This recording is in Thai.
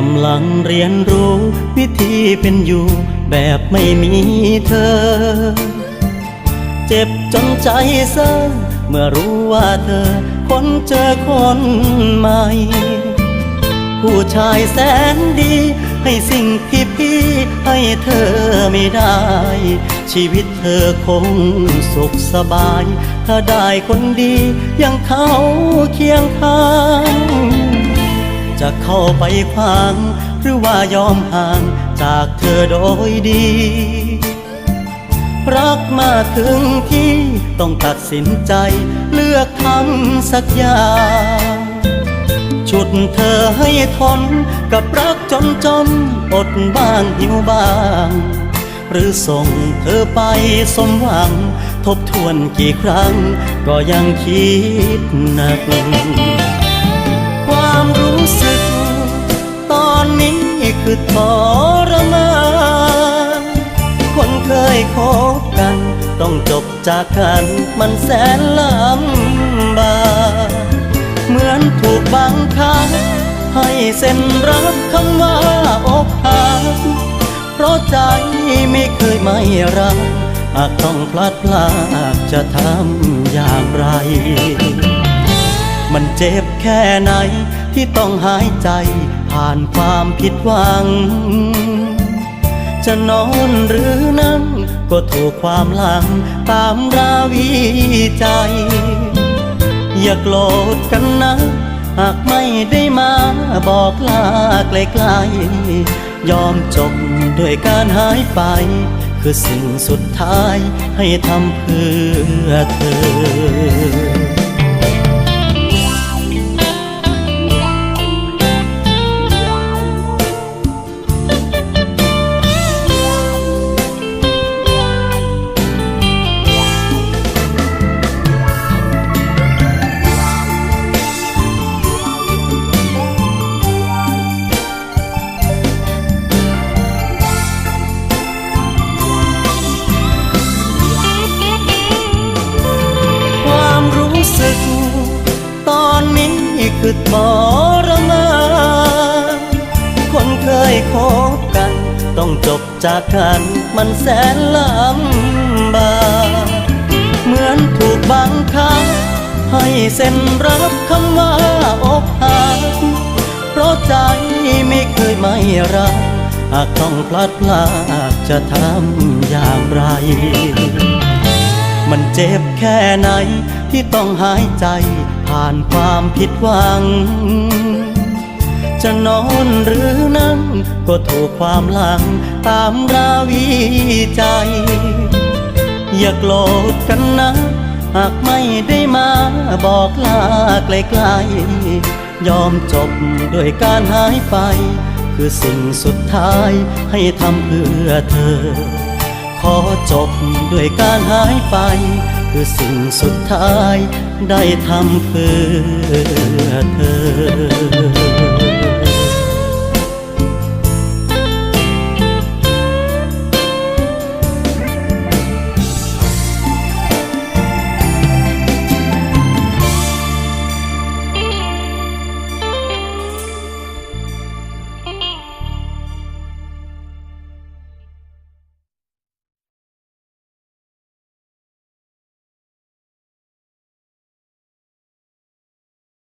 กำลังเรียนรู้ วิธีเป็นอยู่แบบไม่มีเธอ เจ็บจนใจเซ่อเมื่อรู้ว่าเธอคนเจอคนใหม่ ผู้ชายแสนดี ให้สิ่งที่พี่ให้เธอไม่ได้ ชีวิตเธอคงสุขสบาย ถ้าได้คนดีอย่างเขาเคียงข้าง จะเข้าไปขวางหรือว่ายอมห่างจากเธอโดยดี รักมาถึงที่ต้องตัดสินใจ เลือกทำสักอย่างชุดเธอให้ทนกับรักจนจนอดบ้างหิวบ้าง หรือส่งเธอไปสมหวัง ทบทวนกี่ครั้ง ก็ยังคิดหนัก คือทรมาน คนเคยคบกัน ต้องจบจากกันมันแสนลำบากเหมือนถูกบังคับให้เซ็นรับคำว่าอกหักเพราะใจไม่เคยไม่รักหากต้องพลัดพรากจะทำอย่างไร มันเจ็บแค่ไหน ที่ต้องหายใจผ่านความผิดหวัง จะนอนหรือนั่งก็ถูกความหลังตามราวีใจ อย่าโกรธกันนะหากไม่ได้มาบอกลาไกลๆยอมจบด้วยการหายไป คือสิ่งสุดท้ายให้ทำเพื่อเธอ คือทรมานคนเคยคบกัน ต้องจบจากกันมันแสนลำบากเหมือนถูกบังคับให้เซ็นรับคำว่าอกหักเพราะใจไม่เคยไม่รักหากต้องพลัดพรากจะทำอย่างไร มันเจ็บแค่ไหนที่ต้องหายใจ ผ่านความผิดหวัง จะนอนหรือนั่งก็ถูกความหลังตามราวีใจ อย่าโกรธกันนะ หากไม่ได้มาบอกลาไกลๆ ยอมจบด้วยการหายไป คือสิ่งสุดท้ายให้ทำเพื่อเธอ ขอจบด้วยการหายไป คือสิ่งสุดท้ายได้ทำเพื่อเธอ